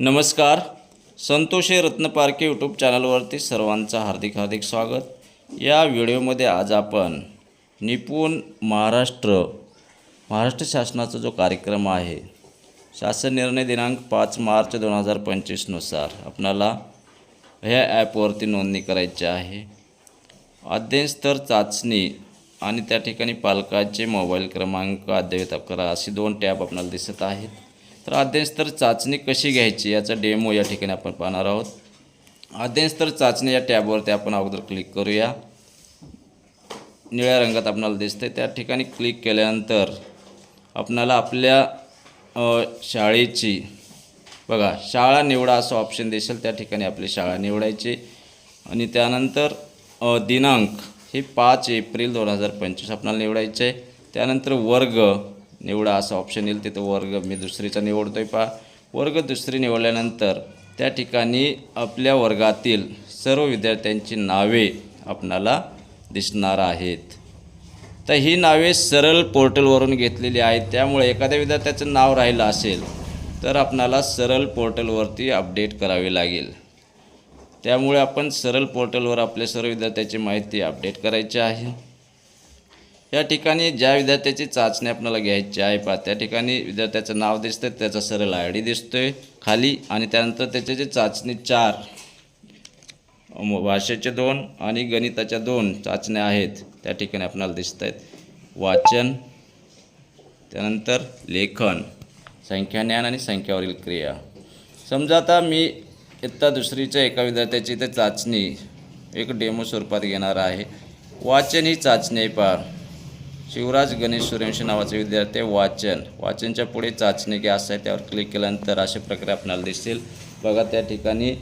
नमस्कार. संतोषे रत्नपारखे यूट्यूब चॅनलवरती सर्वांचं हार्दिक हार्दिक स्वागत. या व्हिडिओमध्ये आज आपण निपुण महाराष्ट्र महाराष्ट्र शासनाचा जो कार्यक्रम आहे शासन निर्णय दिनांक पाच मार्च दोन हजार पंचवीसनुसार आपणाला ह्या ॲपवरती नोंदणी करायची आहे. अध्ययनस्तर चाचणी आणि त्या ठिकाणी पालकाचे मोबाईल क्रमांक अद्ययावत करा अशी दोन टॅब आपल्याला दिसत आहेत. तर अध्ययनस्तर चाचणी कशी घ्यायची याचा डेमो या ठिकाणी आपण पाहणार आहोत. अध्ययनस्तर चाचणी या टॅबवरती आपण अगोदर क्लिक करूया. निळ्या रंगात आपणाला दिसते त्या ठिकाणी क्लिक केल्यानंतर आपणाला आपल्या शाळेची बघा शाळा निवडा असं ऑप्शन दिसेल. त्या ठिकाणी आपली शाळा निवडायची. आणि त्यानंतर दिनांक हे पाच एप्रिल दोन हजार पंचवीस आपणाला निवडायचे आहे त्यानंतर वर्ग निवडा असं ऑप्शन येईल तिथं वर्ग मी दुसरीचा निवडतो आहे पहा वर्ग दुसरी निवडल्यानंतर त्या ठिकाणी आपल्या वर्गातील सर्व विद्यार्थ्यांची नावे आपणाला दिसणार आहेत. तर ही नावे सरळ पोर्टलवरून घेतलेली आहेत. त्यामुळे एखाद्या विद्यार्थ्याचं नाव राहिलं असेल तर आपणाला सरळ पोर्टलवरती अपडेट करावी लागेल. त्यामुळे आपण सरळ पोर्टलवर आपल्या सर्व विद्यार्थ्याची माहिती अपडेट करायची आहे. या ठिकाणी ज्या विद्यार्थ्याची चाचणी आपल्याला घ्यायची आहे पहा त्या ठिकाणी विद्यार्थ्याचं नाव दिसतं त्याचा सरळ आय डी दिसतोय खाली आणि त्यानंतर त्याचे जे चाचणी चार भाषेचे दोन आणि गणिताच्या दोन चाचण्या आहेत त्या ठिकाणी आपल्याला दिसत आहेत वाचन त्यानंतर लेखन संख्याज्ञान आणि संख्यावरील क्रिया. समजा आता मी इत्ता दुसरीच्या एका विद्यार्थ्याची ते चाचणी एक डेमो स्वरूपात घेणार आहे. वाचन ही चाचणी आहे पहा. शिवराज गणेश सूर्यवंशी नावाचे विद्यार्थी वाचन. वाचनच्या पुढे चाचणी घ्या असं आहे. त्यावर क्लिक केल्यानंतर अशा प्रकारे आपल्याला दिसेल बघा त्या ठिकाणी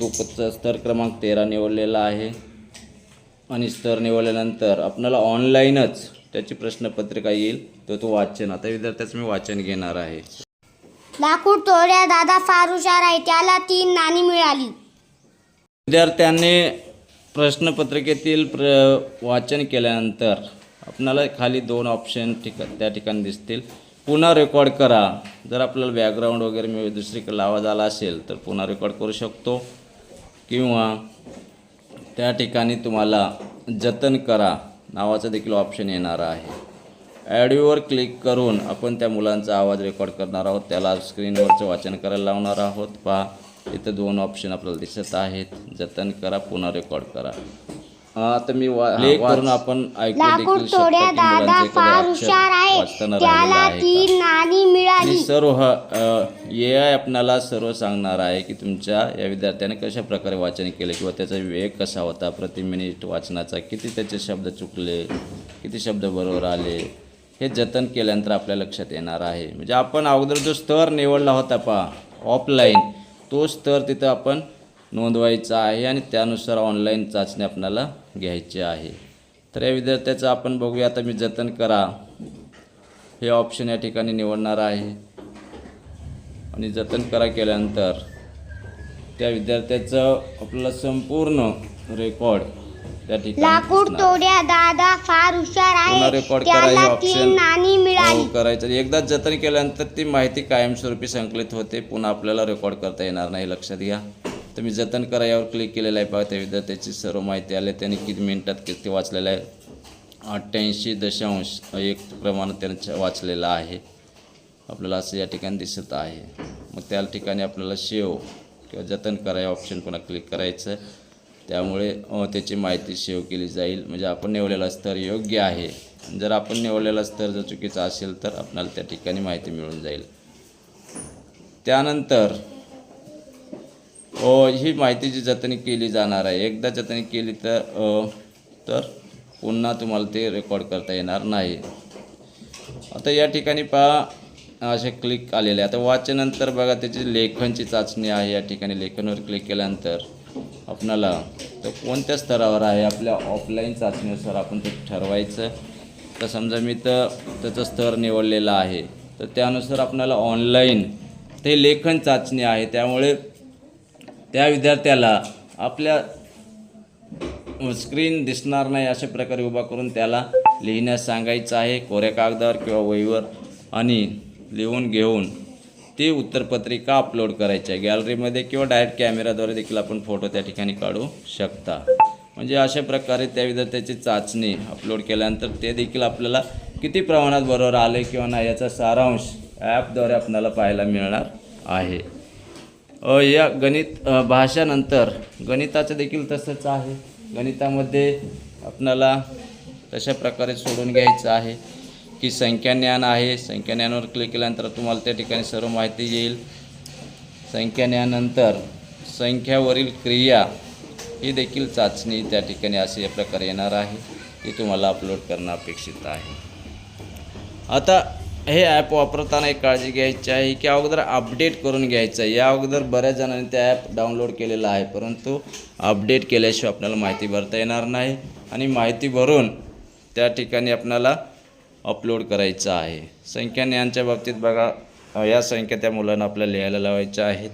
तो स्तर क्रमांक तेरा निवडलेला आहे. आणि स्तर निवडल्यानंतर आपल्याला ऑनलाईनच त्याची प्रश्नपत्रिका येईल. तर तो वाचन. आता विद्यार्थ्याचं मी वाचन घेणार आहे. लाकूड तोड्या दादा फार हुशार आहे. त्याला तीन नाणी मिळाली. विद्यार्थ्यांनी प्रश्नपत्रिकेतील प्र वाचन केल्यानंतर आपणाला खाली दोन ऑप्शन ठिका त्या ठिकाणी दिसतील. पुन्हा रेकॉर्ड करा. जर आपल्याला बॅकग्राऊंड वगैरे मी दुसरीकडे आवाज आला असेल तर पुन्हा रेकॉर्ड करू शकतो. किंवा त्या ठिकाणी तुम्हाला जतन करा. नावाचं देखील ऑप्शन येणार आहे. ॲडिओवर क्लिक करून आपण त्या मुलांचा आवाज रेकॉर्ड करणार आहोत. त्याला स्क्रीनवरचं वाचन करायला लावणार आहोत. पहा इथं दोन ऑप्शन आपल्याला दिसत आहेत. जतन करा पुन्हा रेकॉर्ड करा. हा, आता मी वा करून आपण ऐकू लाकूड देखील शकतो तोड्या की दादा मुलांचं फार हुशार अक्षर आहे वाचताना त्याला राहिलेलं आहे का? तीन नाणी आणि मिळाली सर्व ए आय आपणाला सर्व सांगणार आहे की तुमच्या या विद्यार्थ्याने कशा प्रकारे वाचन केले किंवा त्याचा वेग कसा होता? प्रति मिनिट वाचनाचा किती त्याचे शब्द चुकले? किती शब्द बरोबर आले? हे जतन केल्यानंतर आपल्या लक्षात येणार आहे. म्हणजे आपण अगोदर जो स्तर निवडला होता पहा ऑफलाईन तो स्तर तिथं आपण नोंदवायचा आहे आणि त्यानुसार ऑनलाईन चाचणी आपणाला घ्यायची आहे. तर या विद्यार्थ्याचं आपण बघूया. आता मी जतन करा. हे ऑप्शन या ठिकाणी निवडणार आहे. आणि जतन करा केल्यानंतर त्या विद्यार्थ्याचं आपल्याला संपूर्ण रेकॉर्ड त्या ठिकाणी लाकूड दिसणार. तोड्या दादा फार हुशार पुन्हा आहे रेकॉर्ड करा हे त्याला ऑप्शन तीन नाणी मिळाली. हो, करायचं. एकदा जतन केल्यानंतर ती माहिती कायमस्वरूपी संकलित होते. पुन्हा आपल्याला रेकॉर्ड करता येणार नाही. लक्षात घ्या. तर मी जतन करा यावर क्लिक केलेलं आहे पहा त्या विद्यार्थ्याची सर्व माहिती आली. त्याने किती मिनिटात किती वाचलेलं आहे? अठ्ठ्याऐंशी दशांश एक प्रमाण त्यांच्या वाचलेलं आहे. आपल्याला असं या ठिकाणी दिसत आहे. मग त्या ठिकाणी आपल्याला शेव किंवा जतन करा या ऑप्शन पुन्हा क्लिक करायचं. त्यामुळे त्याची माहिती सेव्ह केली जाईल. म्हणजे आपण निवडलेला स्तर योग्य आहे. जर आपण निवडलेला स्तर जर चुकीचा असेल तर आपल्याला त्या ठिकाणी माहिती मिळून जाईल. त्यानंतर ही माहितीची जतनी जतन केली जाणार आहे एकदा जतन केली तर तर पुन्हा तुम्हाला ते रेकॉर्ड करता येणार नाही. आता या ठिकाणी पहा असे क्लिक आलेले आहे. आता वाचनंतर बघा त्याची लेखनची चाचणी आहे या ठिकाणी. लेखनवर क्लिक केल्यानंतर आपणाला तर कोणत्या स्तरावर आहे? आपल्या ऑफलाईन चाचणीनुसार आपण ते ठरवायचं. तर समजा मी तर त्याचं स्तर निवडलेलं आहे. तर त्यानुसार आपणाला ऑनलाईन ते लेखन चाचणी आहे. त्यामुळे त्या विद्यार्थ्याला आपल्या स्क्रीन दिसणार नाही अशा प्रकारे उभा करून त्याला लिहिण्यास सांगायचं आहे. कोऱ्या कागदावर किंवा वहीवर आणि लिहून घेऊन ती उत्तरपत्रिका अपलोड करायची आहे. गॅलरीमध्ये किंवा डायरेक्ट कॅमेराद्वारे देखील आपण फोटो त्या ठिकाणी काढू शकता. म्हणजे अशा प्रकारे त्या विद्यार्थ्याची चाचणी अपलोड केल्यानंतर ते देखील आपल्याला किती प्रमाणात बरोबर आले किंवा नाही याचा सारांश ॲपद्वारे आपल्याला पाहायला मिळणार आहे. या गणित भाषानंतर गणिताचं देखील तसंच आहे. गणितामध्ये आपणाला तशा प्रकारे सोडून घ्यायचं आहे की संख्याज्ञान आहे. संख्याज्ञानावर क्लिक केल्यानंतर तुम्हाला त्या ठिकाणी सर्व माहिती येईल. संख्याज्ञानंतर संख्यावरील क्रिया ही देखील चाचणी त्या ठिकाणी असे या प्रकारे येणार आहे ती तुम्हाला अपलोड करणं अपेक्षित आहे. आता हे ॲप वापरताना एक काळजी घ्यायची आहे की अगोदर अपडेट करून घ्यायचं आहे. या अगोदर बऱ्याच जणांनी त्या ॲप डाउनलोड केलेलं आहे परंतु अपडेट केल्याशिवाय आपल्याला माहिती भरता येणार नाही आणि माहिती भरून त्या ठिकाणी आपल्याला अपलोड करायचं आहे. संख्या यांच्या बाबतीत बघा या संख्या त्या मुलांना आपल्याला लिहायला लावायच्या आहेत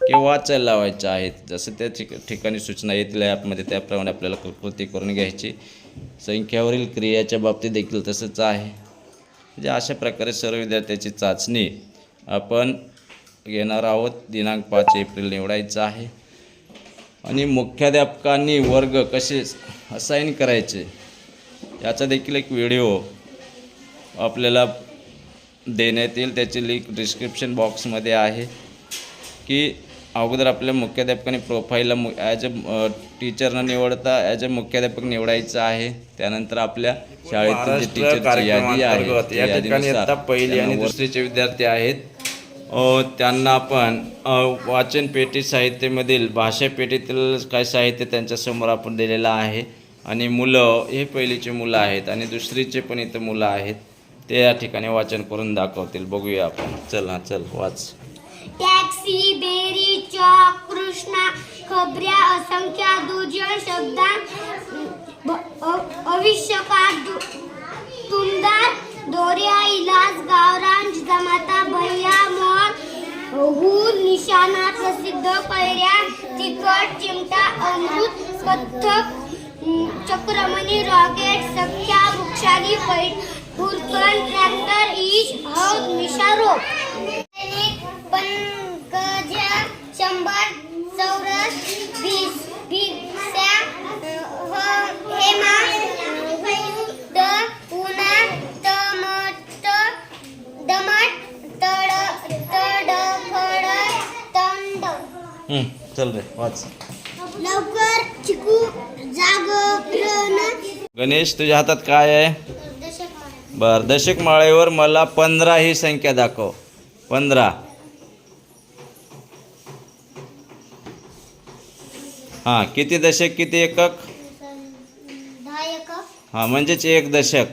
किंवा वाचायला लावायच्या आहेत. जसं त्या ठिक ठिकाणी सूचना येतील ॲपमध्ये त्याप्रमाणे आपल्याला कृती करून घ्यायची. संख्यावरील क्रियाच्या बाबतीत देखील तसंच आहे. म्हणजे अशा प्रकारे सर्व विद्यार्थ्याची चाचणी आपण घेणार आहोत. दिनांक पाच एप्रिल निवडायचं आहे. आणि मुख्याध्यापकांनी वर्ग कसे असाईन करायचे याचा देखील एक व्हिडिओ आपल्याला देण्यात येईल. त्याची लिंक डिस्क्रिप्शन बॉक्समध्ये आहे. की अगोदर आपल्या मुख्याध्यापकाने प्रोफाईलला मु ॲज अ टीचरनं निवडता ॲज अ मुख्याध्यापक निवडायचं आहे. त्यानंतर आपल्या शाळेतील जे टीचरची यादी आहे त्या यादीनुसार त्यांना दुसरीचे विद्यार्थी आहेत. त्यांना आपण अ, वाचन पेटी साहित्यामधील भाषा पेटीतील काय साहित्य त्यांच्यासमोर आपण दिलेलं आहे. आणि मुलं हे पहिलीचे मुलं आहेत आणि दुसरीचे पण इथं मुलं आहेत. ते या ठिकाणी वाचन करून दाखवतील. बघूया आपण. चल हा चल वाच. टॅक्सी बेरी चॉक कृष्णा खबऱ्या असंख्या दुर्जय शब्दां ब- अ- अविष्यकार दु- तुमदार दोऱ्या इलाज गावरान जमाता भैया मोर हू निशाणा प्रसिद्ध पैऱ्या तिखट चिमटा अमृत कथ्थक चक्रमणी रॉकेट सख्या वृक्षाली पैठ हुरकण ट्रॅक्टर ईश हौद मिशारो चल रे वाच. लवकर चिकू जागरण गणेश तुझ्या हातात काय आहे? बर दशक माळेवर मला पंधरा ही संख्या दाखव. पंधरा. हां किती दशक किती एकक. हां म्हणजेच एक दशक.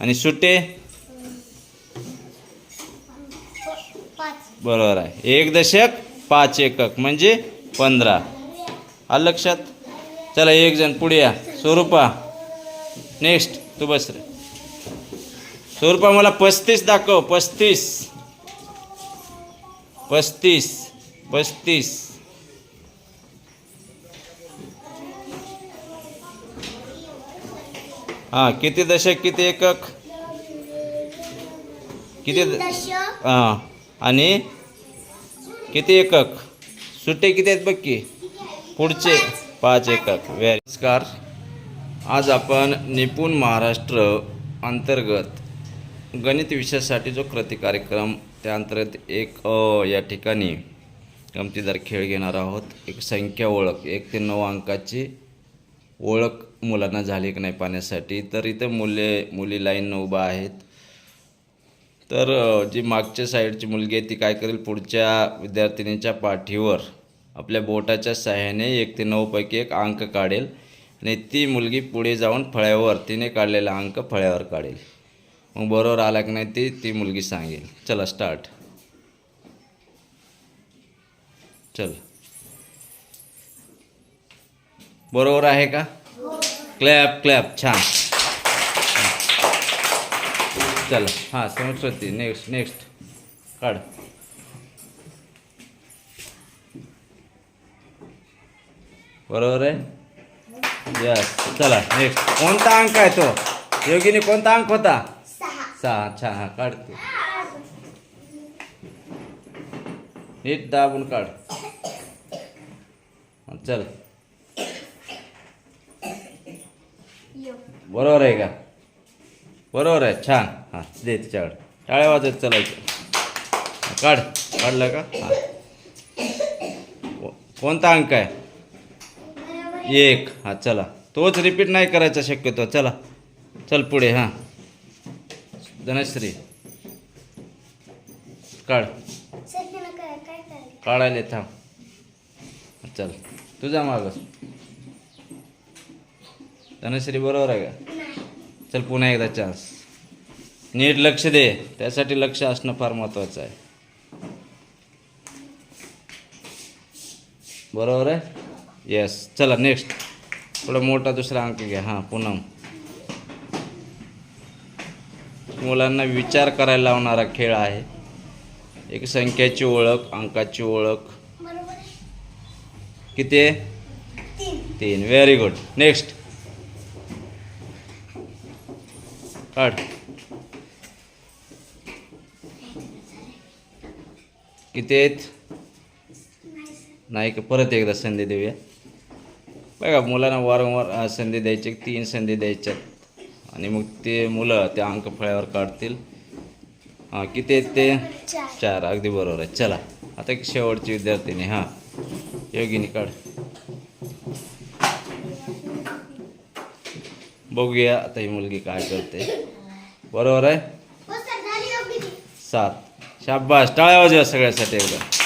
आणि सुटे पाच बरोबर आहे. एक दशक पाच एकक म्हणजे पंधरा. आलं लक्षात? चला एक जण पुढे या. स्वरूपा नेक्स्ट तू बस रे. स्वरूपा मला पस्तीस दाखव. पस्तीस. पस्तीस. पस्तीस. हां किती दशक किती एकक? किती हां. आणि किती एकक? सुट्टे किती आहेत बघ की? पुढचे पाच एकक. व्हेरी नमस्कार. आज आपण निपुण महाराष्ट्र अंतर्गत गणित विषयासाठी जो कृती कार्यक्रम त्या अंतर्गत एक अ या ठिकाणी गमतीदार खेळ घेणार आहोत. एक संख्या ओळख एक ते नऊ अंकाची ओळख मुलांना झाली की नाही पाहण्यासाठी. तर इथं मुले मुली लाईन उभा आहेत. तर जी मागच्या साईडची मुलगी आहे ती काय करेल? पुढच्या विद्यार्थिनीच्या पाठीवर आपल्या बोटाच्या सहाय्याने एक ते नऊपैकी एक अंक काढेल आणि ती मुलगी पुढे जाऊन फळ्यावर तिने काढलेला अंक फळ्यावर काढेल. मग बरोबर आला की नाही ती ती मुलगी सांगेल. चला स्टार्ट चल. बरोबर आहे का? क्लॅप क्लॅप छान. चला. हां सरस्वती नेक्स्ट नेक्स्ट काढ. बरोबर आहे? यस चला नेक्स्ट कोणता अंक आहे तो? योगिनी कोणता अंक होता? सहा. छान हा काढ तू. नीट दाबून काढ. चल. बरोबर आहे का? बरोबर आहे छान. हां दे तिच्याकडे. टाळ्या वाजत चलायचं काढ. काढलं का? हां. कोणता अंक आहे? एक. हां चला. तोच रिपीट नाही करायचा शक्यतो. चला. चल पुढे हां. धनश्री. काढ. काढायला थांब. चल. तुझा मागं. धनश्री बरोबर आहे का? चल पुन्हा एकदा चान्स नीट लक्ष दे. त्यासाठी लक्ष असणं फार महत्त्वाचं आहे. बरोबर आहे? येस चला नेक्स्ट थोडा मोठा दुसरा अंक घ्या. हां पुन्हा. मुलांना विचार करायला लावणारा खेळ आहे. एक संख्याची ओळख अंकाची ओळख. किती आहे? तीन. व्हेरी गुड नेक्स्ट काढ. किती आहेत? नाही का? परत एकदा संधी देऊया. बघा मुलांना वारंवार संधी द्यायची तीन संधी द्यायच्यात. आणि मग ते मुलं त्या अंक फळ्यावर काढतील. हां किती आहेत ते? चार. अगदी बरोबर आहे. चला. आता एक शेवटची विद्यार्थिनी हां. योगिनी काढ. बघूया आता ही मुलगी काय करते. बरोबर आहे? सात. शाबास. टाळ्या वाजवा सगळ्यासाठी एकदा.